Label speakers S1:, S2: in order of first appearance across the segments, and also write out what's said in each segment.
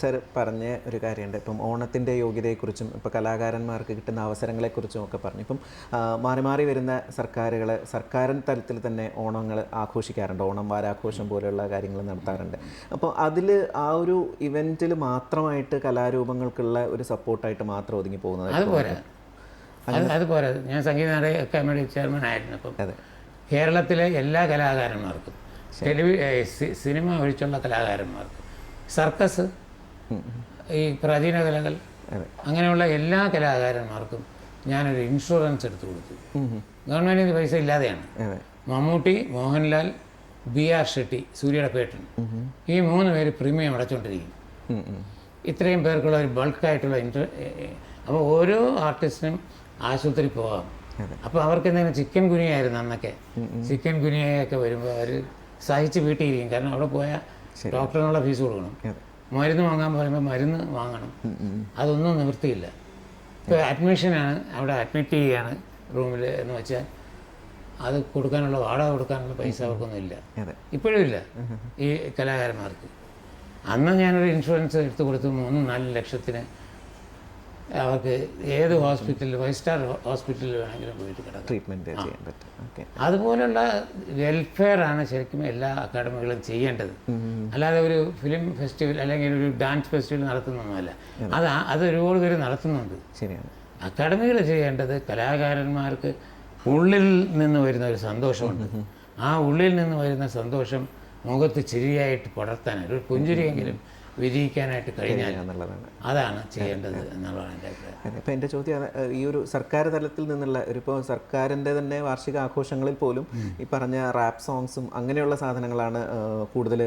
S1: Sir പറഞ്ഞ ഒരു കാര്യമുണ്ട്. ഇപ്പം ഓണത്തിന്റെ യോഗ്യതയെക്കുറിച്ചും ഇപ്പോൾ കലാകാരന്മാർക്ക് കിട്ടുന്ന അവസരങ്ങളെക്കുറിച്ചും ഒക്കെ പറഞ്ഞു. ഇപ്പം മാറി മാറി വരുന്ന സർക്കാരുകൾ സർക്കാരൻ തലത്തിൽ തന്നെ ഓണങ്ങൾ ആഘോഷിക്കാറുണ്ട്. ഓണം വാരാഘോഷം പോലെയുള്ള കാര്യങ്ങൾ നടത്താറുണ്ട്. അപ്പോൾ അതിൽ ആ ഒരു ഇവന്റിൽ മാത്രമായിട്ട് കലാരൂപങ്ങൾക്കുള്ള ഒരു സപ്പോർട്ടായിട്ട് മാത്രം ഒതുങ്ങി പോകുന്നത്
S2: അതുപോലെ ഞാൻ സംഗീത നാടക അക്കാദമിയുടെ ചെയർമാൻ ആയിരുന്നു അപ്പം കേരളത്തിലെ എല്ലാ കലാകാരന്മാർക്കും ടെലിവി സിനിമ ഒഴിച്ചുള്ള കലാകാരന്മാർക്ക്. സർക്കസ് ഈ പ്രാചീന കലകൾ. അങ്ങനെയുള്ള എല്ലാ കലാകാരന്മാർക്കും ഞാനൊരു ഇൻഷുറൻസ് എടുത്തു കൊടുത്തു. ഗവൺമെന്റിന് പൈസ ഇല്ലാതെയാണ്. മമ്മൂട്ടി മോഹൻലാൽ ബി ആർ ഷെട്ടി സൂര്യയുടെ പേട്ടൻ ഈ മൂന്ന് പേര് പ്രീമിയം അടച്ചുകൊണ്ടിരിക്കും. ഇത്രയും പേർക്കുള്ള ഒരു ബൾക്കായിട്ടുള്ള ഇൻട്ര അപ്പോൾ ഓരോ ആർട്ടിസ്റ്റിനും ആശുപത്രി പോകാം അപ്പോൾ അവർക്ക് എന്തെങ്കിലും ചിക്കൻ ഗുനിയായിരുന്നു അന്നൊക്കെ. ചിക്കൻ ഗുനിയൊക്കെ വരുമ്പോൾ അവർ സഹിച്ച് വീട്ടിയിരിക്കും. കാരണം അവിടെ പോയാൽ ഡോക്ടറിനുള്ള ഫീസ് കൊടുക്കണം. മരുന്ന് വാങ്ങാൻ പറയുമ്പോൾ മരുന്ന് വാങ്ങണം. അതൊന്നും നിവൃത്തിയില്ല. ഇപ്പോൾ അഡ്മിഷനാണ് അവിടെ അഡ്മിറ്റ് ചെയ്യുകയാണ് റൂമിൽ എന്ന് വെച്ചാൽ അത് കൊടുക്കാനുള്ള വാടക കൊടുക്കാനുള്ള പൈസ അവർക്കൊന്നും ഇല്ല. ഇപ്പോഴും ഇല്ല ഈ കലാകാരന്മാർക്ക്. അന്ന് ഞാനൊരു ഇൻഷുറൻസ് എടുത്തു കൊടുത്തു മൂന്നും നാല് ലക്ഷത്തിന്. അവർക്ക് ഏത് ഹോസ്പിറ്റലിൽ ഫൈവ് സ്റ്റാർ ഹോസ്പിറ്റലിൽ വേണമെങ്കിലും പോയിട്ട് കിടക്കാം.
S1: ട്രീറ്റ്മെന്റ് ചെയ്യാൻ പറ്റും. ഓക്കെ
S2: അതുപോലുള്ള വെൽഫെയർ ആണ് ശരിക്കും എല്ലാ അക്കാഡമികളും ചെയ്യേണ്ടത്. അല്ലാതെ ഒരു ഫിലിം ഫെസ്റ്റിവൽ അല്ലെങ്കിൽ ഒരു ഡാൻസ് ഫെസ്റ്റിവൽ നടത്തുന്നൊന്നുമല്ല. അത്. അത് ഒരുപാട് പേര് നടത്തുന്നുണ്ട്.
S1: ശരിയാണ്.
S2: അക്കാഡമികൾ ചെയ്യേണ്ടത് കലാകാരന്മാർക്ക് ഉള്ളിൽ നിന്ന് വരുന്ന ഒരു സന്തോഷമുണ്ട്. ആ ഉള്ളിൽ നിന്ന് വരുന്ന സന്തോഷം മുഖത്ത് ചിരിയായിട്ട് പടർത്താൻ ഒരു പുഞ്ചിരിയെങ്കിലും വിജയിക്കാനായിട്ട് കഴിഞ്ഞാൽ
S1: എന്നുള്ളതാണ്.
S2: അതാണ് ചെയ്യേണ്ടത് എന്നുള്ളതാണ് എന്റെ അഭിപ്രായം.
S1: ഇപ്പം എന്റെ ചോദ്യം ഈ ഒരു സർക്കാർ തലത്തിൽ നിന്നുള്ള ഒരു ഇപ്പോൾ സർക്കാരിന്റെ തന്നെ വാർഷിക ആഘോഷങ്ങളിൽ പോലും ഈ പറഞ്ഞ റാപ്പ് സോങ്സും അങ്ങനെയുള്ള സാധനങ്ങളാണ് കൂടുതൽ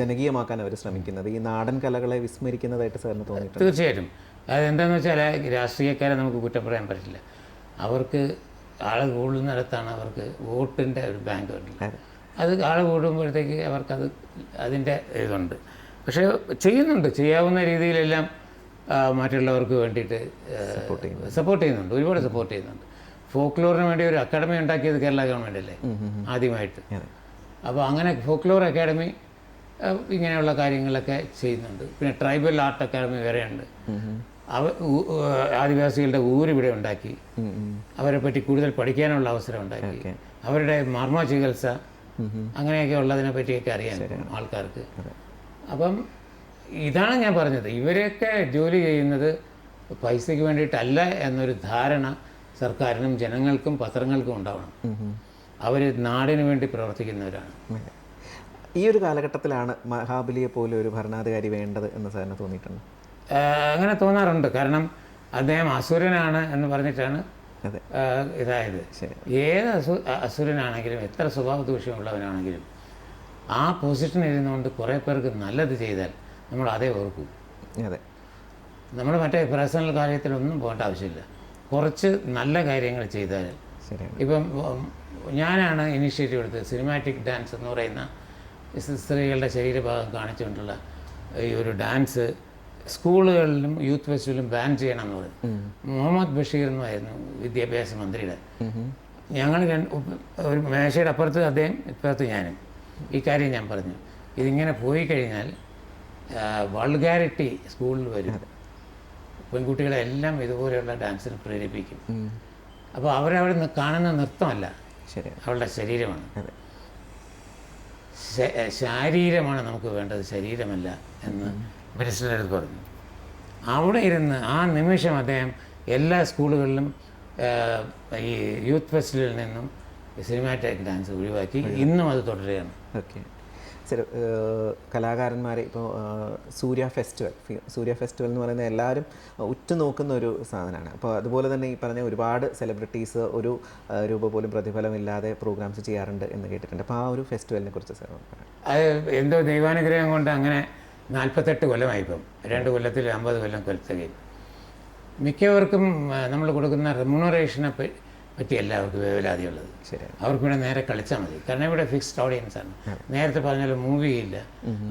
S1: ജനകീയമാക്കാൻ അവർ ശ്രമിക്കുന്നത്. ഈ നാടൻ കലകളെ വിസ്മരിക്കുന്നതായിട്ട് സാറിന് തോന്നിയിട്ടുണ്ട്.
S2: തീർച്ചയായിട്ടും. അതെന്താണെന്ന് വെച്ചാൽ രാഷ്ട്രീയക്കാരെ നമുക്ക് കുറ്റം പറയാൻ പറ്റില്ല. അവർക്ക് ആൾ കൂടുന്നിടത്താണ് അവർക്ക് വോട്ടിന്റെ ഒരു ബാങ്ക് ഉണ്ട്
S1: അതെ.
S2: ആൾ കൂടുമ്പോഴത്തേക്ക് അവർക്കത് അതിന്റെ ഇതുണ്ട്. പക്ഷേ ചെയ്യുന്നുണ്ട്. ചെയ്യാവുന്ന രീതിയിലെല്ലാം മറ്റുള്ളവർക്ക് വേണ്ടിയിട്ട് സപ്പോർട്ട് ചെയ്യുന്നുണ്ട്. ഒരുപാട് സപ്പോർട്ട് ചെയ്യുന്നുണ്ട്. ഫോക്ലോറിന് വേണ്ടി ഒരു അക്കാഡമി ഉണ്ടാക്കിയത് കേരള ഗവൺമെന്റ് അല്ലേ? ആദ്യമായിട്ട്. അപ്പോൾ അങ്ങനെ ഫോക്ലോർ അക്കാഡമി ഇങ്ങനെയുള്ള കാര്യങ്ങളൊക്കെ ചെയ്യുന്നുണ്ട്. പിന്നെ ട്രൈബൽ ആർട്ട് അക്കാഡമി വരെയുണ്ട് അവ ആദിവാസികളുടെ ഊര് ഇവിടെ ഉണ്ടാക്കി. അവരെ പറ്റി കൂടുതൽ പഠിക്കാനുള്ള അവസരം ഉണ്ടാക്കി. അവരുടെ മർമ്മ ചികിത്സ അങ്ങനെയൊക്കെ ഉള്ളതിനെ പറ്റിയൊക്കെ അറിയാൻ ആൾക്കാർക്ക്. അപ്പം ഇതാണ് ഞാൻ പറഞ്ഞത്. ഇവരെയൊക്കെ ജോലി ചെയ്യുന്നത് പൈസയ്ക്ക് വേണ്ടിയിട്ടല്ല എന്നൊരു ധാരണ സർക്കാരിനും ജനങ്ങൾക്കും പത്രങ്ങൾക്കും ഉണ്ടാവണം. അവർ നാടിന് വേണ്ടി പ്രവർത്തിക്കുന്നവരാണ്.
S1: ഈ ഒരു കാലഘട്ടത്തിലാണ് മഹാബലിയെ പോലെ ഒരു ഭരണാധികാരി വേണ്ടത് എന്ന് സാറിന് തോന്നിയിട്ടുണ്ട്?
S2: അങ്ങനെ തോന്നാറുണ്ട്. കാരണം അദ്ദേഹം അസുരനാണ് എന്ന് പറഞ്ഞിട്ടാണ് ഇതായത്. ഏത് അസു അസുരനാണെങ്കിലും എത്ര സ്വഭാവ ദൂഷ്യമുള്ളവനാണെങ്കിലും ആ പൊസിഷൻ ഇരുന്നുകൊണ്ട് കുറേ പേർക്ക് നല്ലത് ചെയ്താൽ നമ്മൾ അതേ ഓർക്കും.
S1: അതെ.
S2: നമ്മൾ മറ്റേ പേഴ്സണൽ കാര്യത്തിലൊന്നും പോകേണ്ട ആവശ്യമില്ല. കുറച്ച് നല്ല കാര്യങ്ങൾ ചെയ്താൽ. ഇപ്പം ഞാനാണ് ഇനിഷ്യേറ്റീവ് എടുത്തത്. സിനിമാറ്റിക് ഡാൻസ് എന്ന് പറയുന്ന സ്ത്രീകളുടെ ശരീരഭാഗം കാണിച്ചുകൊണ്ടുള്ള ഈ ഒരു ഡാൻസ് സ്കൂളുകളിലും യൂത്ത് ഫെസ്റ്റിവലും ബാൻ ചെയ്യണം എന്ന് പറഞ്ഞു മുഹമ്മദ് ബഷീർ എന്നായിരുന്നു വിദ്യാഭ്യാസ മന്ത്രിയുടെ. ഞങ്ങൾ ഒരു മേശയുടെ അപ്പുറത്ത് അദ്ദേഹം ഇപ്പുറത്ത് ഞാനും. ഈ കാര്യം ഞാൻ പറഞ്ഞു. ഇതിങ്ങനെ പോയി കഴിഞ്ഞാൽ വൾഗാരിറ്റി സ്കൂളിൽ വരും. പെൺകുട്ടികളെ എല്ലാം ഇതുപോലെയുള്ള ഡാൻസിന് പ്രേരിപ്പിക്കും. അപ്പോൾ അവരവിടെ കാണുന്ന നൃത്തമല്ല. അവളുടെ ശരീരമാണ്. ശാരീരമാണ് നമുക്ക് വേണ്ടത്. ശരീരമല്ല എന്ന് മിനിസ്റ്ററുടെ പറഞ്ഞു. അവിടെ ഇരുന്ന് ആ നിമിഷം അദ്ദേഹം എല്ലാ സ്കൂളുകളിലും ഈ യൂത്ത് ഫെസ്റ്റിവലിൽ നിന്നും സിനിമാറ്റിക് ഡാൻസ് ഒഴിവാക്കി. ഇന്നും അത് തുടരുകയാണ്.
S1: ഓക്കെ. സർ കലാകാരന്മാരെ ഇപ്പോൾ സൂര്യ ഫെസ്റ്റിവൽ സൂര്യ ഫെസ്റ്റിവൽ എന്ന് പറയുന്നത് എല്ലാവരും ഉറ്റുനോക്കുന്ന ഒരു സാധനമാണ്. അപ്പോൾ അതുപോലെ തന്നെ ഈ പറഞ്ഞ ഒരുപാട് സെലിബ്രിറ്റീസ് ഒരു രൂപ പോലും പ്രതിഫലമില്ലാതെ പ്രോഗ്രാംസ് ചെയ്യാറുണ്ട് എന്ന് കേട്ടിട്ടുണ്ട്. അപ്പോൾ ആ ഒരു ഫെസ്റ്റിവലിനെ കുറിച്ച് സാർ
S2: അത് എന്തോ ദൈവാനുഗ്രഹം കൊണ്ട് അങ്ങനെ നാൽപ്പത്തെട്ട് കൊല്ലമായി ഇപ്പം രണ്ട് കൊല്ലത്തിൽ അമ്പത് കൊല്ലം കൊലത്തുകയും. മിക്കവർക്കും നമ്മൾ കൊടുക്കുന്ന റെമ്യൂണറേഷനെ പറ്റി എല്ലാവർക്കും വേവലാതിയുള്ളത്. അവർക്ക് ഇവിടെ നേരെ കളിച്ചാൽ മതി. കാരണം ഇവിടെ ഫിക്സ്ഡ് ഓഡിയൻസ് ആണ്. നേരത്തെ പറഞ്ഞാൽ മൂവി ഇല്ല.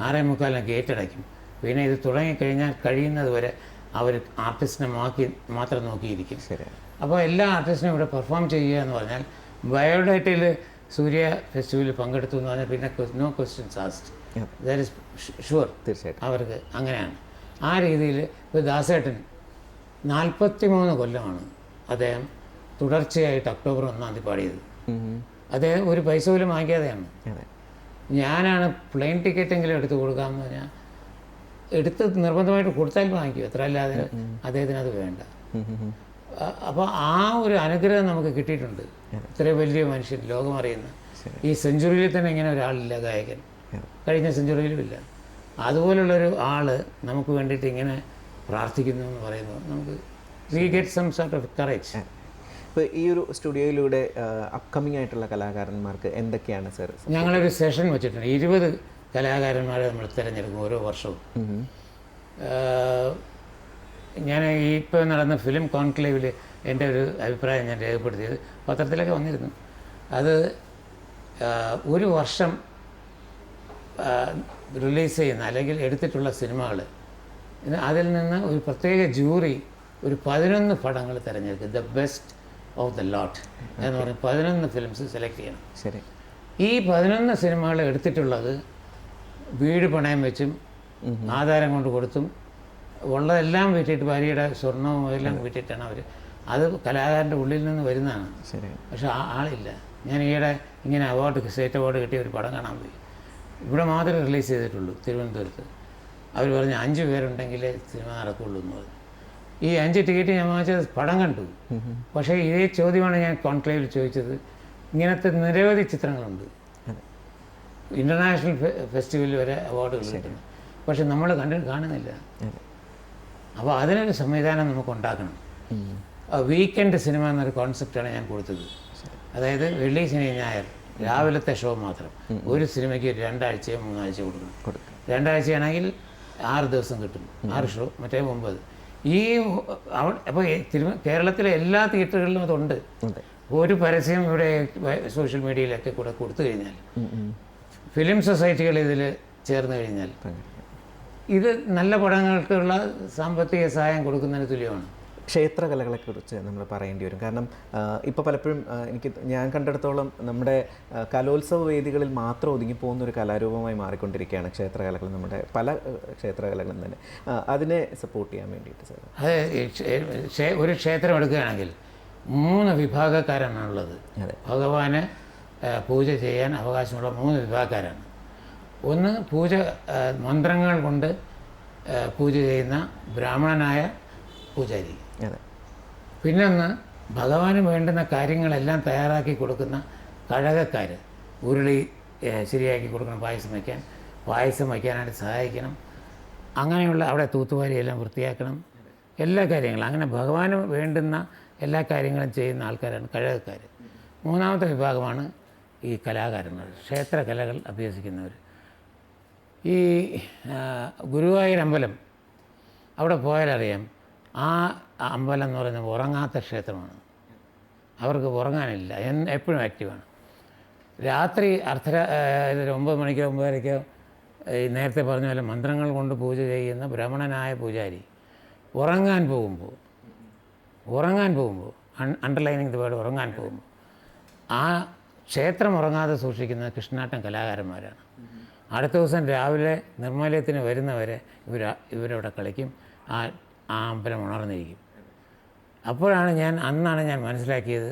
S2: ആറേ മുക്കാലിന് ഗേറ്റ് അടയ്ക്കും പിന്നെ ഇത് തുടങ്ങിക്കഴിഞ്ഞാൽ കഴിയുന്നത് വരെ അവർ ആർട്ടിസ്റ്റിനെ മാക്കി മാത്രം നോക്കിയിരിക്കും. അപ്പോൾ എല്ലാ ആർട്ടിസ്റ്റിനും ഇവിടെ പെർഫോം ചെയ്യുക എന്ന് പറഞ്ഞാൽ ബയോഡേറ്റയിൽ സൂര്യ ഫെസ്റ്റിവലിൽ പങ്കെടുത്തു എന്ന് പറഞ്ഞാൽ പിന്നെ no questions asked. That is sure
S1: തീർച്ചയായിട്ടും.
S2: അവർക്ക് അങ്ങനെയാണ്. ആ രീതിയിൽ ഇപ്പോൾ ദാസേട്ടൻ നാൽപ്പത്തി മൂന്ന് കൊല്ലമാണ് അദ്ദേഹം തുടർച്ചയായിട്ട് ഒക്ടോബർ ഒന്നാം തീയതി പാടിയത്. അദ്ദേഹം ഒരു പൈസ പോലും വാങ്ങിക്കാതെയാണ്. ഞാനാണ് പ്ലെയിൻ ടിക്കറ്റ് എങ്കിലും എടുത്ത് കൊടുക്കാമെന്ന് പറഞ്ഞാൽ എടുത്ത് നിർബന്ധമായിട്ട് കൊടുത്താൽ വാങ്ങിക്കും. എത്ര അല്ലാതെ അദ്ദേഹത്തിന് അത് വേണ്ട. അപ്പോൾ ആ ഒരു അനുഗ്രഹം നമുക്ക് കിട്ടിയിട്ടുണ്ട്. ഇത്രയും വലിയ മനുഷ്യൻ ലോകം അറിയുന്ന. ഈ സെഞ്ചുറിയിൽ തന്നെ ഇങ്ങനെ ഒരാളില്ല ഗായകൻ. കഴിഞ്ഞ സെഞ്ചുറിയിലും ഇല്ല. അതുപോലുള്ളൊരു ആൾ നമുക്ക് വേണ്ടിയിട്ട് ഇങ്ങനെ പ്രാർത്ഥിക്കുന്നു എന്ന് പറയുന്നത് നമുക്ക് we get some sort of courage
S1: ഇപ്പോൾ ഈ ഒരു സ്റ്റുഡിയോയിലൂടെ അപ്കമിങ് ആയിട്ടുള്ള കലാകാരന്മാർക്ക് എന്തൊക്കെയാണ് സർ
S2: ഞങ്ങളൊരു സെഷൻ വെച്ചിട്ടുണ്ട്. ഇരുപത് കലാകാരന്മാരെ നമ്മൾ തിരഞ്ഞെടുക്കും ഓരോ വർഷവും. ഞാൻ ഇപ്പോൾ നടന്ന ഫിലിം കോൺക്ലേവിൽ എന്റെ ഒരു അഭിപ്രായം ഞാൻ രേഖപ്പെടുത്തിയത്. പത്രത്തിലൊക്കെ വന്നിരുന്നു. അത് ഒരു വർഷം റിലീസ് ചെയ്യുന്ന അല്ലെങ്കിൽ എടുത്തിട്ടുള്ള സിനിമകൾ അതിൽ നിന്ന് ഒരു പ്രത്യേക ജൂറി ഒരു പതിനൊന്ന് പടങ്ങൾ തിരഞ്ഞെടുക്കും. The best of the lot എന്ന് പറഞ്ഞ് പതിനൊന്ന് ഫിലിംസ് സെലക്ട് ചെയ്യണം.
S1: ശരി.
S2: ഈ പതിനൊന്ന് സിനിമകൾ എടുത്തിട്ടുള്ളത് വീട് പണയം വെച്ചും ആധാരം കൊണ്ട് കൊടുത്തും ഉള്ളതെല്ലാം വിറ്റിട്ട് ഭാര്യയുടെ സ്വർണവും എല്ലാം വിറ്റിട്ടാണ് അവർ അത് കലാകാരന്റെ ഉള്ളിൽ നിന്ന് വരുന്നതാണ്.
S1: ശരി.
S2: പക്ഷെ ആ ആളില്ല. ഞാൻ ഈയിടെ ഇങ്ങനെ അവാർഡ് സ്റ്റേറ്റ് അവാർഡ് കിട്ടിയ ഒരു പടം കാണാൻ പോയി. ഇവിടെ മാത്രമേ റിലീസ് ചെയ്തിട്ടുള്ളൂ തിരുവനന്തപുരത്ത്. അവർ പറഞ്ഞു അഞ്ച് പേരുണ്ടെങ്കിലേ സിനിമ നടക്കുള്ളൂ എന്ന് പറഞ്ഞു. ഈ അഞ്ച് ടിക്കറ്റ് ഞാൻ വാങ്ങിച്ചത് പടം കണ്ടു. പക്ഷേ ഇതേ ചോദ്യമാണ് ഞാൻ കോൺക്ലേവിൽ ചോദിച്ചത്. ഇങ്ങനത്തെ നിരവധി ചിത്രങ്ങളുണ്ട്.
S1: ഇന്റർനാഷണൽ
S2: ഇന്റർനാഷണൽ ഫെസ്റ്റിവലിൽ വരെ അവാർഡുകൾ കിട്ടുന്നു. പക്ഷെ നമ്മൾ കണ്ടു കാണുന്നില്ല. അപ്പോൾ അതിനൊരു സംവിധാനം നമുക്ക് ഉണ്ടാക്കണം. വീക്കെൻഡ് സിനിമ എന്നൊരു കോൺസെപ്റ്റാണ് ഞാൻ കൊടുത്തത്. അതായത് വെള്ളി ശനി ഞായർ രാവിലത്തെ ഷോ മാത്രം. ഒരു സിനിമയ്ക്ക് രണ്ടാഴ്ചയോ മൂന്നാഴ്ചയോ കൊടുക്കണം.
S1: കൊടുക്കാം
S2: രണ്ടാഴ്ചയാണെങ്കിൽ ആറ് ദിവസം കിട്ടും. ആറ് ഷോ മറ്റേ ഒമ്പത്. ഈ അപ്പോൾ തിരുവ കേരളത്തിലെ എല്ലാ തിയേറ്ററുകളിലും അതുണ്ട്. ഒരു പരസ്യം ഇവിടെ സോഷ്യൽ മീഡിയയിലൊക്കെ കൂടെ കൊടുത്തു കഴിഞ്ഞാൽ. ഫിലിം സൊസൈറ്റികൾ ഇതിൽ ചേർന്ന് കഴിഞ്ഞാൽ. ഇത് നല്ല പടങ്ങൾക്കുള്ള സാമ്പത്തിക സഹായം കൊടുക്കുന്നതിന് തുല്യമാണ്.
S1: ക്ഷേത്രകലകളെക്കുറിച്ച് നമ്മൾ പറയേണ്ടി വരും. കാരണം ഇപ്പോൾ പലപ്പോഴും എനിക്ക് ഞാൻ കണ്ടിടത്തോളം നമ്മുടെ കലോത്സവ വേദികളിൽ മാത്രം ഒതുങ്ങി പോകുന്ന ഒരു കലാരൂപമായി മാറിക്കൊണ്ടിരിക്കുകയാണ് ക്ഷേത്രകലകൾ നമ്മുടെ പല ക്ഷേത്രകലകളും തന്നെ. അതിനെ സപ്പോർട്ട് ചെയ്യാൻ വേണ്ടിയിട്ട് സാർ
S2: അത് ഒരു ക്ഷേത്രം എടുക്കുകയാണെങ്കിൽ മൂന്ന് വിഭാഗക്കാരാണുള്ളത്.
S1: അതെ.
S2: ഭഗവാന് പൂജ ചെയ്യാൻ അവകാശമുള്ള മൂന്ന് വിഭാഗക്കാരാണ്. ഒന്ന് പൂജ മന്ത്രങ്ങൾ കൊണ്ട് പൂജ ചെയ്യുന്ന ബ്രാഹ്മണനായ പൂജാരി. പിന്നൊന്ന് ഭഗവാന് വേണ്ടുന്ന കാര്യങ്ങളെല്ലാം തയ്യാറാക്കി കൊടുക്കുന്ന കഴകക്കാർ ഉരുളി ശരിയാക്കി കൊടുക്കണം പായസം വയ്ക്കാൻ. പായസം വയ്ക്കാനായിട്ട് സഹായിക്കണം. അങ്ങനെയുള്ള അവിടെ തൂത്തുവാരിയെല്ലാം വൃത്തിയാക്കണം. എല്ലാ കാര്യങ്ങളും. അങ്ങനെ ഭഗവാന് വേണ്ടുന്ന എല്ലാ കാര്യങ്ങളും ചെയ്യുന്ന ആൾക്കാരാണ് കഴകക്കാർ മൂന്നാമത്തെ വിഭാഗമാണ് ഈ കലാകാരന്മാർ ക്ഷേത്ര കലകൾ അഭ്യസിക്കുന്നവർ ഈ ഗുരുവായൂരമ്പലം അവിടെ പോയാലറിയാം ആ അമ്പലം എന്ന് പറയുന്നത് ഉറങ്ങാത്ത ക്ഷേത്രമാണ്. അവർക്ക് ഉറങ്ങാനില്ല. എപ്പോഴും ആക്റ്റീവാണ് രാത്രി അർദ്ധരാ ഒമ്പത് മണിക്കോ ഒമ്പതരയ്ക്കോ ഈ നേരത്തെ പറഞ്ഞ പോലെ മന്ത്രങ്ങൾ കൊണ്ട് പൂജ ചെയ്യുന്ന ഭ്രമണനായ പൂജാരി ഉറങ്ങാൻ പോകുമ്പോൾ ഉറങ്ങാൻ പോകുമ്പോൾ അണ്ടർലൈനിങ് ദ വേർഡ് ഉറങ്ങാൻ പോകുമ്പോൾ ആ ക്ഷേത്രം ഉറങ്ങാതെ സൂക്ഷിക്കുന്നത് കൃഷ്ണാട്ടം കലാകാരന്മാരാണ്. അടുത്ത ദിവസം രാവിലെ നിർമ്മാലയത്തിന് വരുന്നവരെ ഇവർ ഇവരവിടെ കളിക്കും. ആ ആ അമ്പലം ഉണർന്നിരിക്കും. അപ്പോഴാണ് ഞാൻ അന്നാണ് ഞാൻ മനസ്സിലാക്കിയത്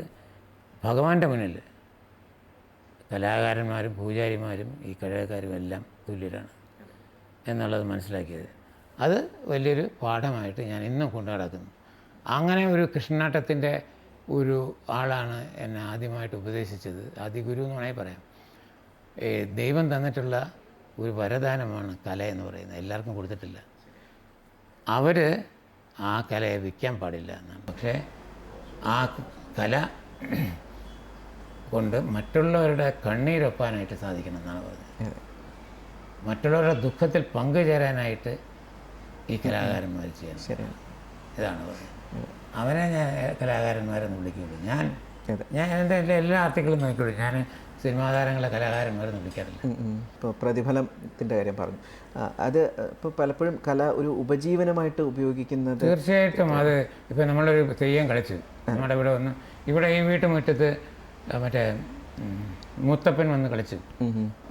S2: ഭഗവാന്റെ മുന്നിൽ കലാകാരന്മാരും പൂജാരിമാരും ഈ കഴകക്കാരും എല്ലാം തുല്യരാണ് എന്നുള്ളത് മനസ്സിലാക്കിയത്. അത് വലിയൊരു പാഠമായിട്ട് ഞാൻ ഇന്നും കൊണ്ടു നടക്കുന്നു. അങ്ങനെ ഒരു കൃഷ്ണനാട്ടത്തിന്റെ ഒരു ആളാണ് എന്നെ ആദ്യമായിട്ട് ഉപദേശിച്ചത്. ആദ്യ ഗുരു എന്ന് വേണമെങ്കിൽ പറയാം. ദൈവം തന്നിട്ടുള്ള ഒരു വരദാനമാണ് കല എന്ന് പറയുന്നത്. എല്ലാവർക്കും കൊടുത്തിട്ടില്ല. അവർ ആ കലയെ വിൽക്കാൻ പാടില്ല എന്നാണ് പക്ഷേ ആ കല കൊണ്ട് മറ്റുള്ളവരുടെ കണ്ണീരൊപ്പാനായിട്ട് സാധിക്കണം എന്നാണ് പറഞ്ഞത്. മറ്റുള്ളവരുടെ ദുഃഖത്തിൽ പങ്കുചേരാനായിട്ട് ഈ കലാകാരന്മാർ ചെയ്യണം ഇതാണ് പറഞ്ഞത്. അവനെ ഞാൻ കലാകാരന്മാരെന്ന് വിളിക്കുള്ളൂ ഞാൻ ഞാൻ എന്റെ എല്ലാ എല്ലാ ആർട്ടിക്കിളും നോക്കിയുള്ളൂ ഞാൻ സിനിമാ താരങ്ങളെ കലാകാരന്മാരെന്ന് വിളിക്കാറില്ല.
S1: ഇപ്പോൾ പ്രതിഫലത്തിന്റെ കാര്യം പറഞ്ഞു. അത് ഇപ്പോൾ പലപ്പോഴും കല ഒരു ഉപജീവനമായിട്ട് ഉപയോഗിക്കുന്നത്
S2: തീർച്ചയായിട്ടും അത് ഇപ്പം നമ്മളൊരു തെയ്യം കളിച്ചു. നമ്മുടെ ഇവിടെ വന്ന് ഇവിടെ ഈ വീട്ടുമുറ്റത്ത് മറ്റേ മുത്തപ്പൻ വന്ന് കളിച്ചു.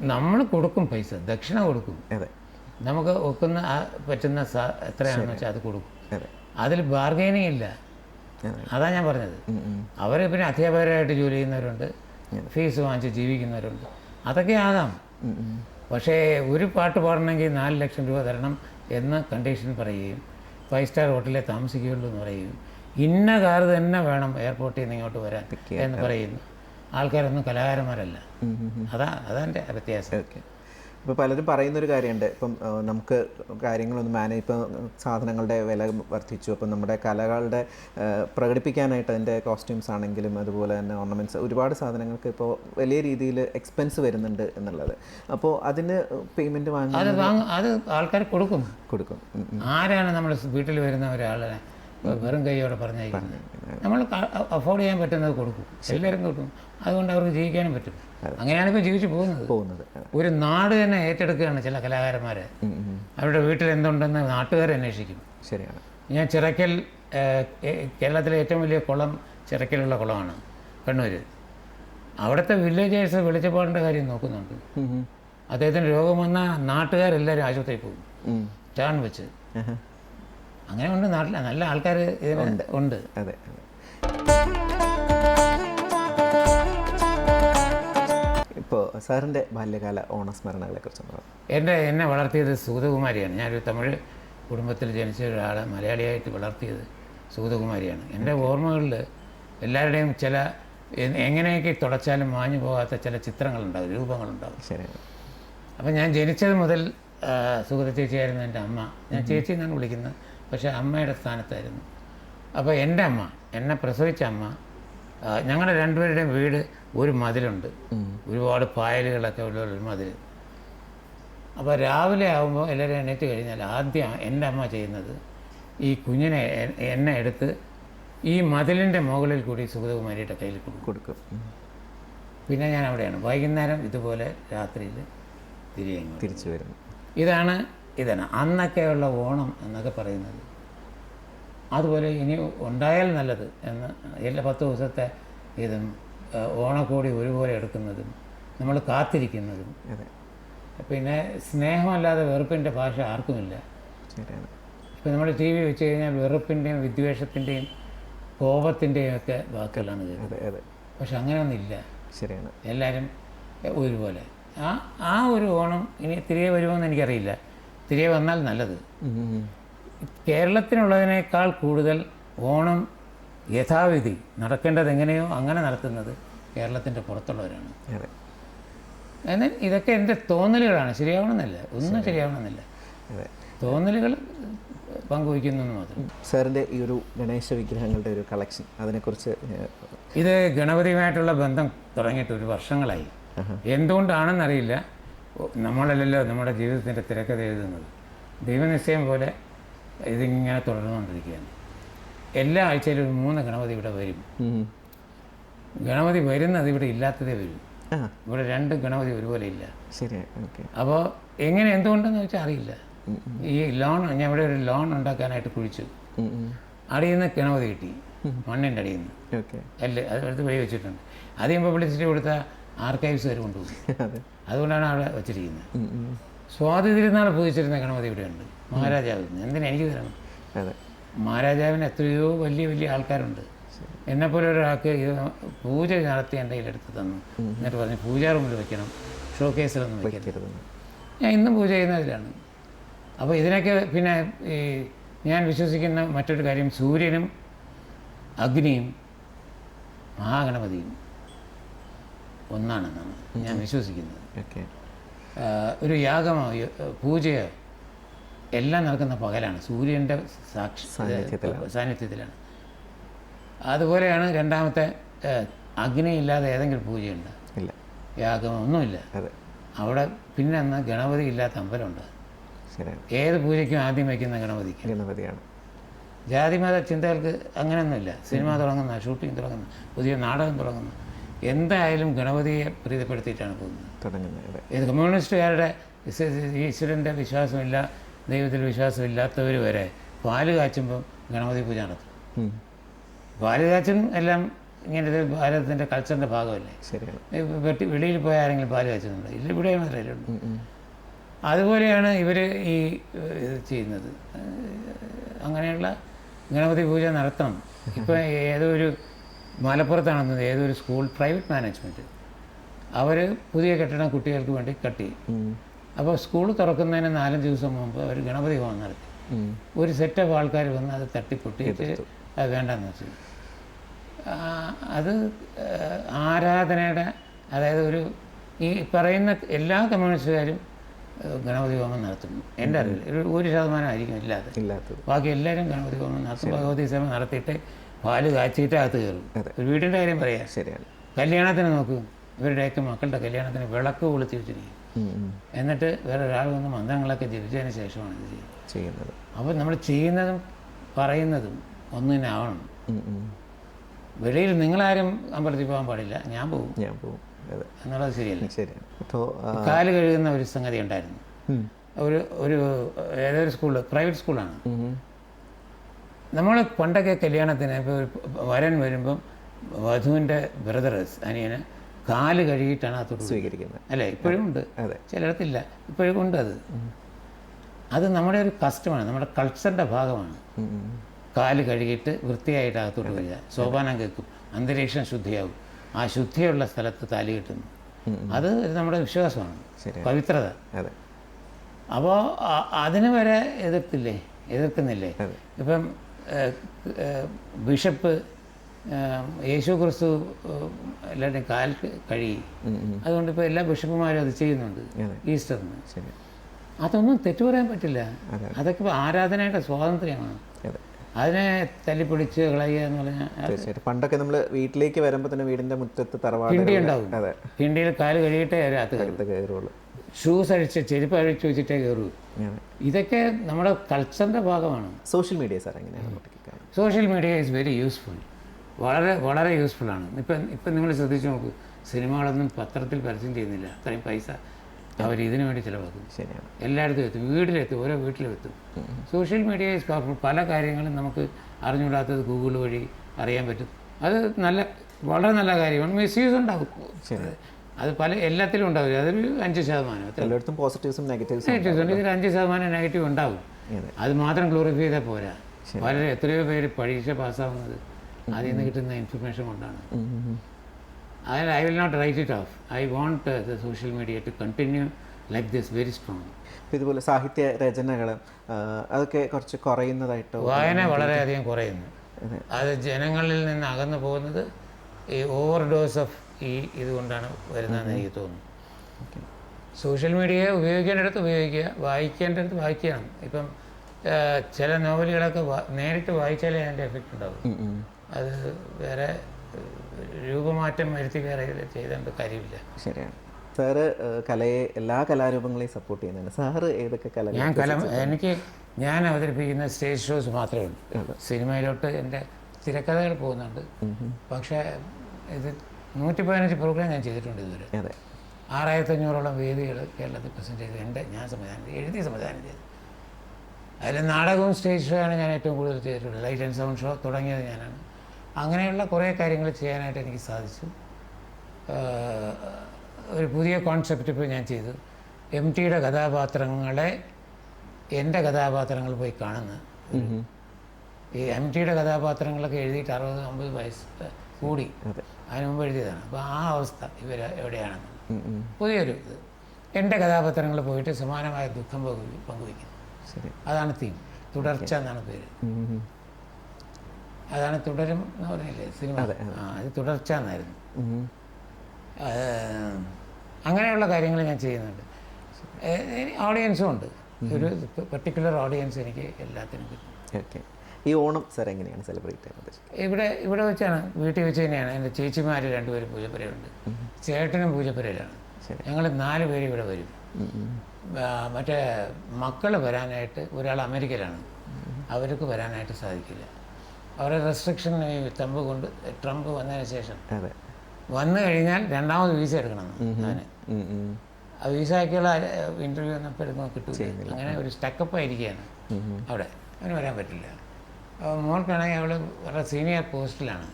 S2: നമ്മൾ കൊടുക്കും പൈസ ദക്ഷിണ കൊടുക്കും. നമുക്ക് ഒക്കുന്ന ആ പറ്റുന്ന എത്രയാണെന്ന് വെച്ചാൽ അത് കൊടുക്കും.
S1: അതെ.
S2: അതിൽ ബാർഗൈനിങ് ഇല്ല.
S1: അതെ.
S2: ഞാൻ പറഞ്ഞത്. അവർ പിന്നെ അധ്യാപകരായിട്ട് ജോലി ചെയ്യുന്നവരുണ്ട്. ഫീസ് വാങ്ങിച്ച് ജീവിക്കുന്നവരുണ്ട്. അതൊക്കെ ആകാം. പക്ഷേ ഒരു പാട്ട് പാടണമെങ്കിൽ നാല് ലക്ഷം രൂപ തരണം എന്ന കണ്ടീഷൻ പറയുകയും ഫൈവ് സ്റ്റാർ ഹോട്ടലിൽ താമസിക്കുകയുള്ളൂ എന്ന് പറയുകയും ഇന്ന കാർ തന്നെ വേണം എയർപോർട്ടിൽ നിന്ന് ഇങ്ങോട്ട് വരാൻ എന്ന് പറയുന്നു. ആൾക്കാരൊന്നും കലാകാരന്മാരല്ല.
S1: അതാ.
S2: അതാ എന്റെ വ്യത്യാസം.
S1: ഇപ്പോൾ പലരും പറയുന്നൊരു കാര്യമുണ്ട്. ഇപ്പം നമുക്ക് കാര്യങ്ങളൊന്ന് മാനേജ് ഇപ്പം സാധനങ്ങളുടെ വില വർദ്ധിച്ചു. അപ്പം നമ്മുടെ കലകളുടെ പ്രകടിപ്പിക്കാനായിട്ട് അതിന്റെ കോസ്റ്റ്യൂംസ് ആണെങ്കിലും അതുപോലെ തന്നെ ഓർണമെന്റ്സ് ഒരുപാട് സാധനങ്ങൾക്ക് ഇപ്പോൾ വലിയ രീതിയിൽ എക്സ്പെൻസ് വരുന്നുണ്ട് എന്നുള്ളത്. അപ്പോൾ അതിന് പേയ്മെന്റ് വാങ്ങാൻ
S2: അത് വാങ്ങ അത് ആൾക്കാർ കൊടുക്കും.
S1: കൊടുക്കും.
S2: ആരാണ് നമ്മൾ വീട്ടിൽ വരുന്ന ഒരാളെ വെറും കൈയോടെ പറഞ്ഞയക്കുന്നത്? നമ്മൾ അഫോർഡ് ചെയ്യാൻ പറ്റുന്നത് കൊടുക്കും. എല്ലാവരും കൊടുക്കും. അതുകൊണ്ട് അവർക്ക് ജീവിക്കാനും പറ്റും അങ്ങനെയാണ് ഇപ്പോൾ ജീവിച്ചു പോകുന്നത്.
S1: പോകുന്നത്.
S2: ഒരു നാട് തന്നെ ഏറ്റെടുക്കുകയാണ് ചില കലാകാരന്മാർ
S1: ഉം.
S2: അവരുടെ വീട്ടിൽ എന്തുണ്ടെന്ന് നാട്ടുകാർ അന്വേഷിക്കും.
S1: ശരിയാണ്.
S2: ഞാൻ ചിറക്കൽ കേരളത്തിലെ ഏറ്റവും വലിയ കുളം ചിറക്കലുള്ള കുളമാണ് കണ്ണൂർ അവിടുത്തെ വില്ലേജേഴ്സ് വെളിച്ചപ്പാടിന്റെ കാര്യം നോക്കുന്നുണ്ട്. അദ്ദേഹത്തിന് രോഗം വന്ന നാട്ടുകാരെല്ലാവരും ആശുപത്രിയിൽ പോകും. ടേൺ വെച്ച്. അങ്ങനെ ഉണ്ട് നാട്ടിൽ നല്ല ആൾക്കാർ ഇതിന് ഉണ്ട്.
S1: അതെ. ഇപ്പോൾ സാറിന്റെ ബാല്യകാല ഓണസ്മരണകളെ കുറിച്ച് പറയാം
S2: എന്റെ എന്നെ വളർത്തിയത് സൂതകുമാരിയാണ് ഞാനൊരു തമിഴ് കുടുംബത്തിൽ ജനിച്ച ഒരാളെ മലയാളിയായിട്ട് വളർത്തിയത് സൂതകുമാരിയാണ് എന്റെ ഓർമ്മകളിൽ എല്ലാവരുടെയും ചില എങ്ങനെയൊക്കെ തുടച്ചാലും മാഞ്ഞു പോകാത്ത ചില ചിത്രങ്ങളുണ്ടാകും രൂപങ്ങളുണ്ടാകും
S1: ശരിയാണ്
S2: അപ്പം ഞാൻ ജനിച്ചത് മുതൽ സുഗത ചേച്ചിയായിരുന്നു എന്റെ അമ്മ. ഞാൻ ചേച്ചി എന്നാണ് വിളിക്കുന്നത്. പക്ഷേ അമ്മയുടെ സ്ഥാനത്തായിരുന്നു. അപ്പോൾ എന്റെ അമ്മ എന്നെ പ്രസവിച്ച അമ്മ ഞങ്ങളുടെ രണ്ടുപേരുടെയും വീട് ഒരു മതിലുണ്ട്. ഒരുപാട് പായലുകളൊക്കെ ഉള്ള ഒരു മതിൽ. അപ്പോൾ രാവിലെ ആകുമ്പോൾ എല്ലാവരും എണീറ്റ് കഴിഞ്ഞാൽ ആദ്യം എന്റെ അമ്മ ചെയ്യുന്നത് ഈ കുഞ്ഞിനെ എന്നെ എടുത്ത് ഈ മതിലിന്റെ മുകളിൽ കൂടി സുഗതകുമാരിയുടെ കയ്യിൽ കൊടുക്കും. പിന്നെ ഞാൻ അവിടെയാണ്. വൈകുന്നേരം ഇതുപോലെ രാത്രിയിൽ തിരികെ
S1: തിരിച്ചു വരുന്നു
S2: ഇതാണ് ഇതാണ് അന്നൊക്കെയുള്ള ഓണം എന്നൊക്കെ പറയുന്നത്. അതുപോലെ ഇനി ഉണ്ടായാൽ നല്ലത് എന്ന് എല്ലാ പത്ത് ദിവസത്തെ ഇതും ഓണക്കോടി ഒരുപോലെ എടുക്കുന്നതും നമ്മൾ കാത്തിരിക്കുന്നതും. പിന്നെ സ്നേഹമല്ലാതെ വെറുപ്പിന്റെ ഭാഷ ആർക്കുമില്ല. ഇപ്പം നമ്മൾ ടി വി വെച്ച് കഴിഞ്ഞാൽ വെറുപ്പിന്റെയും വിദ്വേഷത്തിന്റെയും കോപത്തിന്റെയും ഒക്കെ വാക്കുകളാണ് കേൾക്കുന്നത് പക്ഷെ അങ്ങനെയൊന്നുമില്ല.
S1: ശരിയാണ്.
S2: എല്ലാവരും ഒരുപോലെ. ആ ആ ഒരു ഓണം ഇനി തിരികെ വരുമോ എന്ന് എനിക്കറിയില്ല. തിരികെ വന്നാൽ നല്ലത്. കേരളത്തിനുള്ളതിനേക്കാൾ കൂടുതൽ ഓണം യഥാവിധി നടക്കേണ്ടത് എങ്ങനെയോ അങ്ങനെ നടത്തുന്നത് കേരളത്തിന്റെ പുറത്തുള്ളവരാണ്. എന്നാൽ ഇതൊക്കെ എന്റെ തോന്നലുകളാണ്. ശരിയാവണമെന്നില്ല. ഒന്നും ശരിയാവണമെന്നില്ല. തോന്നലുകൾ പങ്കുവയ്ക്കുന്നു മാത്രം.
S1: സാറിന്റെ ഈ ഒരു ഗണേശ വിഗ്രഹങ്ങളുടെ ഒരു കളക്ഷൻ അതിനെക്കുറിച്ച്
S2: ഇത് ഗണപതിയുമായിട്ടുള്ള ബന്ധം തുടങ്ങിയിട്ട് ഒരു വർഷങ്ങളായി. എന്തുകൊണ്ടാണെന്നറിയില്ല. നമ്മളല്ലല്ലോ നമ്മുടെ ജീവിതത്തിന്റെ തിരക്കഥ എഴുതുന്നത്. ദൈവനിശ്ചയം പോലെ ഇതിങ്ങനെ തുടർന്നുകൊണ്ടിരിക്കുകയാണ് എല്ലാ ആഴ്ചയിലും ഒരു മൂന്ന് ഗണപതി ഇവിടെ വരും. ഗണപതി വരുന്നത് ഇവിടെ ഇല്ലാത്തതേ വരും. ഇവിടെ രണ്ട് ഗണപതി ഒരുപോലെ ഇല്ല.
S1: ശരി
S2: അപ്പോൾ എങ്ങനെ എന്തുകൊണ്ടെന്ന് വെച്ചാൽ അറിയില്ല. ഈ ലോൺ ഞാൻ ഇവിടെ ഒരു ലോൺ ഉണ്ടാക്കാനായിട്ട് കുഴിച്ചു. അടിയിൽ നിന്ന് ഗണപതി കിട്ടി. മണ്ണിന്റെ അടിയിൽ നിന്ന്. അല്ലേ? അത് എടുത്ത് വഴി വെച്ചിട്ടുണ്ട്. ആദ്യം പബ്ലിസിറ്റി കൊടുത്ത ആർക്കൈവ്സ് വരെ കൊണ്ടുപോകും. അതുകൊണ്ടാണ് അവിടെ വെച്ചിരിക്കുന്നത്. സ്വാതി തിരുനാൾ പൂജിച്ചിരുന്ന ഗണപതി ഇവിടെയുണ്ട്. മഹാരാജാവ് എന്തിനാ എനിക്ക് തരണം?
S1: അതെ.
S2: മഹാരാജാവിന് എത്രയോ വലിയ വലിയ ആൾക്കാരുണ്ട്. എന്നെപ്പോലെ ഒരാൾക്ക് ഇത് പൂജ നടത്തി എന്റെ കയ്യിലെടുത്ത് തന്നു. എന്നിട്ട് പറഞ്ഞു പൂജാ റൂമിൽ വെക്കണം. ഷോ കേസിലൊന്നും വെക്കരുത് ഞാൻ ഇന്നും പൂജ ചെയ്യുന്നതിലാണ്. അപ്പോൾ ഇതിനൊക്കെ പിന്നെ ഈ ഞാൻ വിശ്വസിക്കുന്ന മറ്റൊരു കാര്യം സൂര്യനും അഗ്നിയും മഹാഗണപതിയും ഒന്നാണെന്നാണ് ഞാൻ വിശ്വസിക്കുന്നത്. ഒരു യാഗമോ പൂജയോ എല്ലാം നടക്കുന്ന പകലാണ്. സൂര്യന്റെ സാക്ഷി
S1: സാന്നിധ്യത്തിലാണ്.
S2: അതുപോലെയാണ് രണ്ടാമത്തെ അഗ്നിയില്ലാതെ അഗ്നി ഇല്ലാതെ ഏതെങ്കിലും പൂജയുണ്ട്? യാഗമൊന്നുമില്ല ഒന്നുമില്ല. അവിടെ പിന്നെ അന്ന് ഗണപതി ഇല്ലാത്ത അമ്പലമുണ്ട്. ഏത് പൂജയ്ക്കും ആദ്യം വയ്ക്കുന്ന ഗണപതിക്ക്.
S1: ഗണപതിയാണ്.
S2: ജാതിമത ചിന്തകൾക്ക് അങ്ങനെയൊന്നുമില്ല. സിനിമ തുടങ്ങുന്ന ഷൂട്ടിംഗ് തുടങ്ങുന്ന പുതിയ നാടകം തുടങ്ങുന്ന എന്തായാലും ഗണപതിയെ പ്രീതിപ്പെടുത്തിയിട്ടാണ് പോകുന്നത്.
S1: തുടങ്ങുന്നത്
S2: ഇത് കമ്മ്യൂണിസ്റ്റുകാരുടെ ഈശ്വ- ഈശ്വരന്റെ വിശ്വാസമില്ല ദൈവത്തിൽ വിശ്വാസമില്ലാത്തവർ വരെ പാൽ കാച്ചുമ്പം ഗണപതി പൂജ നടത്തും. പാൽ കാച്ചും എല്ലാം ഇങ്ങനത്തെ ഭാരതത്തിന്റെ കൾച്ചറിന്റെ ഭാഗമല്ലേ? വെട്ടി വെളിയിൽ പോയ ആരെങ്കിലും പാൽ കാച്ചുന്നുണ്ട്? ഇല്ല ഇവിടെ മാത്രമല്ലേ ഉള്ളൂ
S1: ഉം, ഉം.
S2: അതുപോലെയാണ് ഇവർ ഈ ഇത് ചെയ്യുന്നത്. അങ്ങനെയുള്ള ഗണപതി പൂജ നടത്തണം. ഇപ്പം ഏതോ ഒരു മലപ്പുറത്താണെന്നത് ഏതോ ഒരു സ്കൂൾ പ്രൈവറ്റ് മാനേജ്മെന്റ് അവർ പുതിയ കെട്ടിടം കുട്ടികൾക്ക് വേണ്ടി കട്ട് ചെയ്യും. അപ്പോൾ സ്കൂൾ തുറക്കുന്നതിന് നാലഞ്ച് ദിവസം മുമ്പ് അവർ ഗണപതി ഹോമം നടത്തി. ഒരു സെറ്റ് ഓഫ് ആൾക്കാർ വന്ന് അത് തട്ടിപ്പൊട്ടിയിട്ട് അത് വേണ്ടെന്ന് വെച്ചു. അത് ആരാധനയുടെ അതായത് ഒരു ഈ പറയുന്ന എല്ലാ കമ്മ്യൂണിസ്റ്റുകാരും ഗണപതി ഹോമം നടത്തുന്നു. എന്റെ അറിവിൽ ഒരു ഒരു ശതമാനം ആയിരിക്കും ഇല്ലാതെ
S1: ഇല്ലാത്തത്.
S2: ബാക്കി എല്ലാവരും ഗണപതി ഹോമം നടത്തും. ഭഗവതി സേവ നടത്തിയിട്ട് പാൽ കാച്ചിയിട്ട് അകത്ത് കയറും. ഒരു വീടിന്റെ കാര്യം പറയാം.
S1: ശരിയാണ്.
S2: കല്യാണത്തിന് നോക്കൂ. ഇവരുടെയൊക്കെ മക്കളുടെ കല്യാണത്തിന് വിളക്ക് കൊളുത്തി വെച്ചിരിക്കും. എന്നിട്ട് വേറെ ഒരാൾ വന്ന് മന്ത്രങ്ങളൊക്കെ ജപിച്ചതിന് ശേഷമാണ് ഇത് ചെയ്യുന്നത്. അപ്പോൾ നമ്മൾ ചെയ്യുന്നതും പറയുന്നതും ഒന്നു തന്നെ ആവണം. വെളിയിൽ നിങ്ങളാരും അമ്പലത്തിൽ പോകാൻ പാടില്ല. ഞാൻ പോകും
S1: ഞാൻ പോകും
S2: എന്നുള്ളത് ശരിയല്ല?
S1: ശരിയാണ്.
S2: കാൽ കഴുകുന്ന ഒരു സംഗതി ഉണ്ടായിരുന്നു. ഒരു ഒരു ഏതൊരു സ്കൂൾ പ്രൈവറ്റ് സ്കൂളാണ്. നമ്മൾ പണ്ടൊക്കെ കല്യാണത്തിന് ഇപ്പോൾ വരൻ വരുമ്പം വധുവിന്റെ ബ്രദർസ് അനിയന് കാൽ കഴുകിയിട്ടാണ് അകത്തോട്ട്.
S1: സ്വീകരിക്കുന്നത്.
S2: അല്ലേ? ഇപ്പോഴും ഉണ്ട്.
S1: അതെ
S2: ചിലയിടത്തില്ല. ഇപ്പോഴും ഉണ്ട് അത്. അത് നമ്മുടെ ഒരു കസ്റ്റമാണ് നമ്മുടെ കൾച്ചറിന്റെ ഭാഗമാണ്. കാൽ കഴുകിയിട്ട് വൃത്തിയായിട്ട് അകത്തോട്ട് വരിക. സോപാനം കേൾക്കും. അന്തരീക്ഷം ശുദ്ധിയാവും ആ ശുദ്ധിയുള്ള സ്ഥലത്ത് താലി കിട്ടുന്നു. അത് നമ്മുടെ വിശ്വാസമാണ്. പവിത്രത. അപ്പോൾ അതിന് വരെ എതിർത്തില്ലേ? എതിർക്കുന്നില്ലേ. ഇപ്പം ബിഷപ്പ് യേശു ക്രിസ്തു എല്ലാവരുടെയും കാൽ
S1: കഴി.
S2: അതുകൊണ്ട് ഇപ്പോൾ എല്ലാ ബിഷപ്പുമാരും അത് ചെയ്യുന്നുണ്ട്. ഈസ്റ്ററിന്. അതൊന്നും തെറ്റു പറയാൻ പറ്റില്ല.
S1: അതെ.
S2: അതൊക്കെ ഇപ്പോൾ ആരാധനയുടെ സ്വാതന്ത്ര്യമാണ്.
S1: അതെ.
S2: അതിനെ തല്ലിപ്പിടിച്ച് കളയുക എന്ന് പറഞ്ഞാൽ
S1: പണ്ടൊക്കെ നമ്മൾ വീട്ടിലേക്ക് വരുമ്പോൾ തന്നെ വീടിന്റെ മുറ്റത്ത് തറവാട്
S2: ഹിണ്ടി ഉണ്ടാവും. ഹിണ്ടിയിൽ കാൽ കഴുകിയിട്ടേ അതിനകത്ത്
S1: കയറുള്ളൂ.
S2: ഷൂസ് അഴിച്ച് ചെരുപ്പ് അഴിച്ച് വെച്ചിട്ടേ കയറൂ. ഇതൊക്കെ നമ്മുടെ കൾച്ചറിന്റെ ഭാഗമാണ്.
S1: സോഷ്യൽ മീഡിയ സാർ എങ്ങനെയാണ്
S2: social media is very useful. വളരെ വളരെ യൂസ്ഫുള്ളാണ് ഇപ്പം ഇപ്പം നിങ്ങൾ ശ്രദ്ധിച്ചു നോക്കൂ സിനിമകളൊന്നും പത്രത്തിൽ പരസ്യം ചെയ്യുന്നില്ല. അത്രയും പൈസ അവർ ഇതിനു വേണ്ടി ചിലവാക്കും
S1: ശരിയാണ്.
S2: എല്ലായിടത്തും എത്തും വീട്ടിലെത്തും ഓരോ വീട്ടിലും എത്തും. സോഷ്യൽ മീഡിയ ഈസ് പവർഫുൾ പല കാര്യങ്ങളും നമുക്ക് അറിഞ്ഞുകൂടാത്തത് ഗൂഗിൾ വഴി അറിയാൻ പറ്റും. അത് നല്ല വളരെ നല്ല കാര്യമാണ് മിസ്യൂസ് ഉണ്ടാകും അത് പല എല്ലാത്തിലും ഉണ്ടാവില്ല. അതൊരു അഞ്ച് ശതമാനം.
S1: എല്ലായിടത്തും പോസിറ്റീവ്സും നെഗറ്റീവ്സും
S2: നെഗറ്റീവ്സ് ഉണ്ട്. ഇതിൽ അഞ്ച് ശതമാനം നെഗറ്റീവ് ഉണ്ടാവും.
S1: അതെ.
S2: അത് മാത്രം ഗ്ലോറിഫൈ ചെയ്താൽ പോരാ. വളരെ എത്രയോ പേര് പരീക്ഷ പാസ്സാവുന്നത് അതിൽ നിന്ന് കിട്ടുന്ന ഇൻഫർമേഷൻ കൊണ്ടാണ്. അതായത് I will not write it off I want the social media to continue like this very.
S1: ഇപ്പൊ ഇതുപോലെ സാഹിത്യ രചനകൾ അതൊക്കെ കുറച്ച് കുറയുന്നതായിട്ട്?
S2: വായന വളരെയധികം കുറയുന്നു.
S1: അതെ.
S2: ജനങ്ങളിൽ നിന്ന് അകന്നു പോകുന്നത് ഈ ഓവർ ഡോസ് ഓഫ് ഈ ഇതുകൊണ്ടാണ് വരുന്നതെന്ന് എനിക്ക് തോന്നുന്നു. സോഷ്യൽ മീഡിയ ഉപയോഗിക്കേണ്ടടുത്ത് ഉപയോഗിക്കുക വായിക്കേണ്ടടുത്ത് വായിക്കണം. ഇപ്പം ചില നോവലുകളൊക്കെ നേരിട്ട് വായിച്ചാലേ അതിന്റെ എഫക്റ്റ് ഉണ്ടാവും. അത് വേറെ രൂപമാറ്റം വരുത്തി വേറെ ചെയ്തേണ്ട കാര്യമില്ല.
S1: ശരിയാണ്. സാറ് കലയെ എല്ലാ കലാരൂപങ്ങളെയും സപ്പോർട്ട് ചെയ്യുന്നതാണ് സാറ് ഏതൊക്കെ കല
S2: ഞാൻ കല എനിക്ക് ഞാൻ അവതരിപ്പിക്കുന്ന സ്റ്റേജ് ഷോസ് മാത്രമേ ഉള്ളൂ. സിനിമയിലോട്ട് എന്റെ തിരക്കഥകൾ പോകുന്നുണ്ട്. പക്ഷേ ഇത് നൂറ്റി പതിനഞ്ച് പ്രോഗ്രാം ഞാൻ ചെയ്തിട്ടുണ്ട് ഇതുവരെ.
S1: അതെ.
S2: ആറായിരത്തഞ്ഞൂറോളം വേദികൾ കേരളത്തിൽ പ്രസന്റ് ചെയ്ത്. എന്റെ ഞാൻ സംവിധാനം ചെയ്തു, എഴുതി സംവിധാനം ചെയ്തു. അതിൽ നാടകവും സ്റ്റേജ് ഷോയാണ് ഞാൻ ഏറ്റവും കൂടുതൽ ചെയ്തിട്ടുള്ളത്. ലൈറ്റ് ആൻഡ് സൗണ്ട് ഷോ തുടങ്ങിയത് ഞാനാണ്. അങ്ങനെയുള്ള കുറേ കാര്യങ്ങൾ ചെയ്യാനായിട്ട് എനിക്ക് സാധിച്ചു. ഒരു പുതിയ കോൺസെപ്റ്റ് ഇപ്പോൾ ഞാൻ ചെയ്തു. എം ടിയുടെ കഥാപാത്രങ്ങളെ എന്റെ കഥാപാത്രങ്ങൾ പോയി കാണുന്നത് ഈ എം ടിയുടെ കഥാപാത്രങ്ങളൊക്കെ എഴുതിയിട്ട് അറുപത് അമ്പത് വയസ്സ് കൂടി അതിനു മുമ്പ് എഴുതിയതാണ്. അപ്പോൾ ആ അവസ്ഥ ഇവർ എവിടെയാണെന്ന്. പുതിയൊരു ഇത്. എന്റെ കഥാപാത്രങ്ങൾ പോയിട്ട് സമാനമായ ദുഃഖം പങ്കു പങ്കുവയ്ക്കുന്നു. അതാണ് തീം തുടർച്ച എന്നാണ് പേര്. അതാണ് തുടരും എന്ന് പറഞ്ഞില്ലേ സിനിമ?
S1: അതെ,
S2: ആ അത് തുടർച്ച എന്നായിരുന്നു. അങ്ങനെയുള്ള കാര്യങ്ങൾ ഞാൻ ചെയ്യുന്നുണ്ട്. ഓഡിയൻസും ഉണ്ട്. ഒരു പെർട്ടിക്കുലർ ഓഡിയൻസ് എനിക്ക് എല്ലാത്തിനും കിട്ടും.
S1: ഈ ഓണം സാർ എങ്ങനെയാണ് സെലിബ്രേറ്റ് ചെയ്യുന്നത്
S2: ഇവിടെ ഇവിടെ വെച്ചാണ് വീട്ടിൽ വെച്ച് തന്നെയാണ്. എന്റെ ചേച്ചിമാർ രണ്ടുപേരും പൂജപ്പുരയുണ്ട് ചേട്ടനും പൂജപ്പുരയിലാണ്. ഞങ്ങൾ നാല് പേര് ഇവിടെ വരും. മറ്റേ മക്കൾ വരാനായിട്ട് ഒരാൾ അമേരിക്കയിലാണ്. അവർക്ക് വരാനായിട്ട് സാധിക്കില്ല. അവരുടെ റെസ്ട്രിക്ഷൻ ട്രംപ് കൊണ്ട് ട്രംപ് വന്നതിന് ശേഷം. വന്നു കഴിഞ്ഞാൽ രണ്ടാമത് വിസ എടുക്കണം
S1: ഉം.
S2: ആ വീസയ്ക്കുള്ള ഇന്റർവ്യൂ ഒന്നും വന്നപ്പോൾ എടുക്കുമ്പോൾ കിട്ടില്ല അങ്ങനെ ഒരു സ്റ്റക്കപ്പ് ആയിരിക്കുകയാണ്. അവിടെ. അവന് വരാൻ പറ്റില്ല. അപ്പോൾ മോൾക്കാണെങ്കിൽ അവൾ വളരെ സീനിയർ പോസ്റ്റിലാണ്.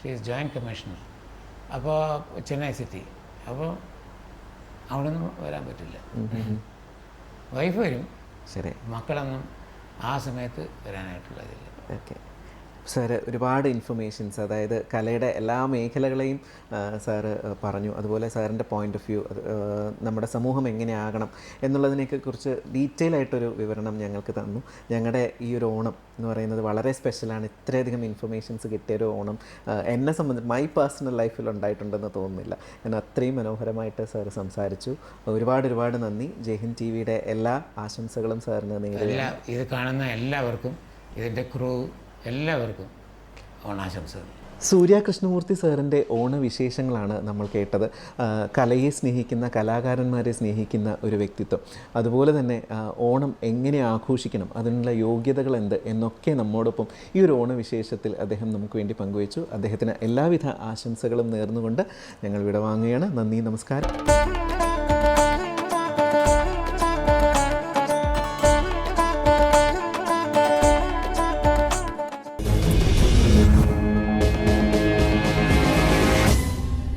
S2: ഷീ ഈസ് ജോയിന്റ് കമ്മീഷണർ അപ്പോൾ ചെന്നൈ സിറ്റി അപ്പോൾ അവിടെ നിന്ന് വരാൻ പറ്റില്ല. വൈഫ് വരും.
S1: ശരി.
S2: മക്കളൊന്നും ആ സമയത്ത് വരാനായിട്ടുള്ളതില്ല.
S1: ഓക്കെ. സാറ് ഒരുപാട് ഇൻഫർമേഷൻസ് അതായത് കലയുടെ എല്ലാ മേഖലകളെയും സാറ് പറഞ്ഞു. അതുപോലെ സാറിന്റെ പോയിന്റ് ഓഫ് വ്യൂ നമ്മുടെ സമൂഹം എങ്ങനെയാകണം എന്നുള്ളതിനെയൊക്കെ കുറിച്ച് ഡീറ്റെയിൽ ആയിട്ടൊരു വിവരണം ഞങ്ങൾക്ക് തന്നു. ഞങ്ങളുടെ ഈ ഒരു ഓണം എന്ന് പറയുന്നത് വളരെ സ്പെഷ്യലാണ് ഇത്രയധികം ഇൻഫർമേഷൻസ് കിട്ടിയൊരു ഓണം എന്നെ സംബന്ധിച്ച് മൈ പേഴ്സണൽ ലൈഫിൽ ഉണ്ടായിട്ടുണ്ടെന്ന് തോന്നുന്നില്ല. ഞാൻ അത്രയും മനോഹരമായിട്ട് സാറ് സംസാരിച്ചു. ഒരുപാട് ഒരുപാട് നന്ദി. ജയ്ഹിന്ദ് ടി വിയുടെ എല്ലാ ആശംസകളും സാറിന് നേരിടുക
S2: ഇത് കാണുന്ന എല്ലാവർക്കും ഇതിന്റെ ക്രൂ എല്ലാവർക്കും ഓണാശംസകൾ.
S1: സൂര്യ കൃഷ്ണമൂർത്തി സാറിന്റെ ഓണവിശേഷങ്ങളാണ് നമ്മൾ കേട്ടത്. കലയെ സ്നേഹിക്കുന്ന കലാകാരന്മാരെ സ്നേഹിക്കുന്ന ഒരു വ്യക്തിത്വം. അതുപോലെ തന്നെ ഓണം എങ്ങനെ ആഘോഷിക്കണം അതിനുള്ള യോഗ്യതകൾ എന്ത് എന്നൊക്കെ നമ്മോടൊപ്പം ഈ ഒരു ഓണവിശേഷത്തിൽ അദ്ദേഹം നമുക്ക് വേണ്ടി പങ്കുവച്ചു. അദ്ദേഹത്തിന് എല്ലാവിധ ആശംസകളും നേർന്നുകൊണ്ട് ഞങ്ങൾ വിടവാങ്ങുകയാണ്. നന്ദി നമസ്കാരം.